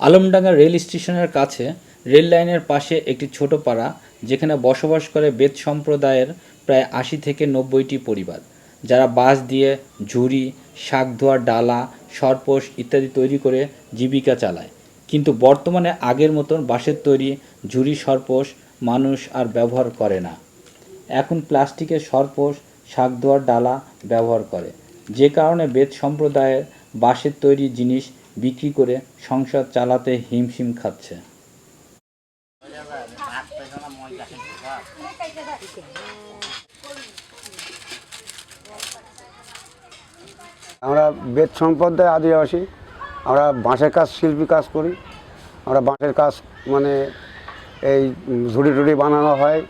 Alamdanga rail স্টেশনের কাছে rail লাইনের পাশে একটি ছোট পাড়া, যেখানে বসবাস করে বেদ সম্প্রদায়ের প্রায় আশি থেকে নব্বইটি পরিবার। যারা বাঁশ দিয়ে ঝুড়ি, শাক ধোয়ার ডালা সরপোষ ইত্যাদি তৈরি করে জীবিকা চালায়। কিন্তু বর্তমানে আগের মতন বাঁশের তৈরি ঝুড়ি সরপোষ মানুষ আর ব্যবহার করে না। এখন প্লাস্টিকের সরপোষ শাক ধোয়ার ডালা ব্যবহার করে। যে কারণে বেদ সম্প্রদায়ের বাঁশের তৈরি জিনিস বিক্রি করে সংসার চালাতে হিমশিম খাচ্ছে। আমরা বেদ সম্প্রদায় আদিবাসী আমরা বাঁশের কাজ শিল্পী কাজ করি। আমরা বাঁশের কাজ মানে এই ঝুড়ি টুড়ি বানানো হয়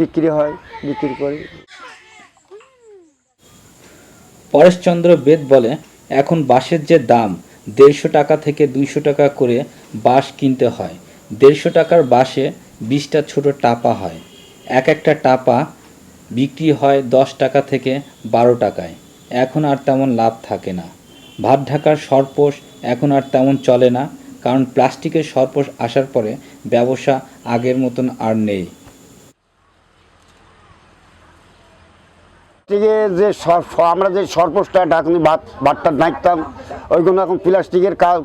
বিক্রি হয় বিক্রি করি। পরেশচন্দ্র বেদ বলে এখন বাঁশের যে দাম দেড়শো টাকা থেকে দুইশো টাকা করে বাঁশ কিনতে হয়। দেড়শো টাকার বাঁশে বিশটা ছোট টাপা হয়। এক একটা টাপা বিক্রি হয় দশ টাকা থেকে বারো টাকায়। এখন আর তেমন লাভ থাকে না। ভাত ঢাকার সরপোষ এখন আর তেমন চলে না, কারণ প্লাস্টিকের সরপোষ আসার পরে ব্যবসা আগের মতন আর নেই। প্লাস্টিকে যে আমরা যে সর্পসটা ঢাকনি ভাত ভাতটা ডাকতাম ওইগুলো এখন প্লাস্টিকের কাজ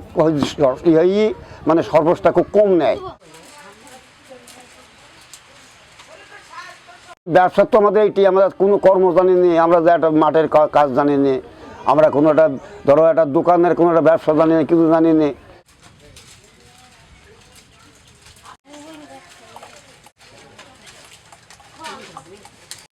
মানে সর্পসটা খুব কম নেয়। ব্যবসা তো আমাদের এইটি, আমরা কোনো কর্ম জানি নি, আমরা যে একটা মাঠের কাজ জানি নি, আমরা কোনো একটা, ধরো একটা দোকানের কোনো একটা ব্যবসা জানি না, কিছু জানি নি।